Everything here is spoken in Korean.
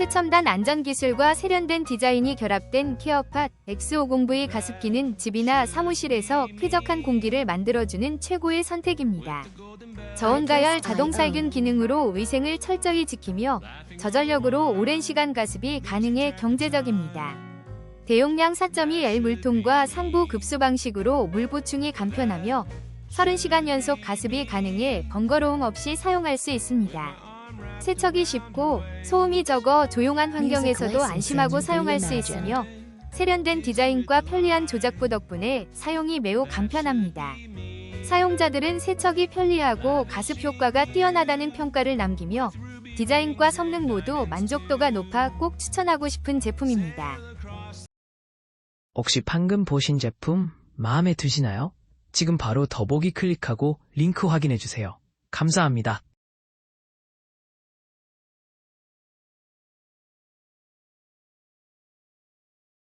최첨단 안전기술과 세련된 디자인이 결합된 케어팟 X50V 가습기는 집이나 사무실에서 쾌적한 공기를 만들어주는 최고의 선택입니다. 저온가열 자동살균 기능으로 위생을 철저히 지키며 저전력으로 오랜 시간 가습이 가능해 경제적입니다. 대용량 4.2L 물통과 상부 급수 방식으로 물 보충이 간편하며 30시간 연속 가습이 가능해 번거로움 없이 사용할 수 있습니다. 세척이 쉽고 소음이 적어 조용한 환경에서도 안심하고 사용할 수 있으며 세련된 디자인과 편리한 조작부 덕분에 사용이 매우 간편합니다. 사용자들은 세척이 편리하고 가습 효과가 뛰어나다는 평가를 남기며 디자인과 성능 모두 만족도가 높아 꼭 추천하고 싶은 제품입니다. 혹시 방금 보신 제품 마음에 드시나요? 지금 바로 더보기 클릭하고 링크 확인해주세요. 감사합니다.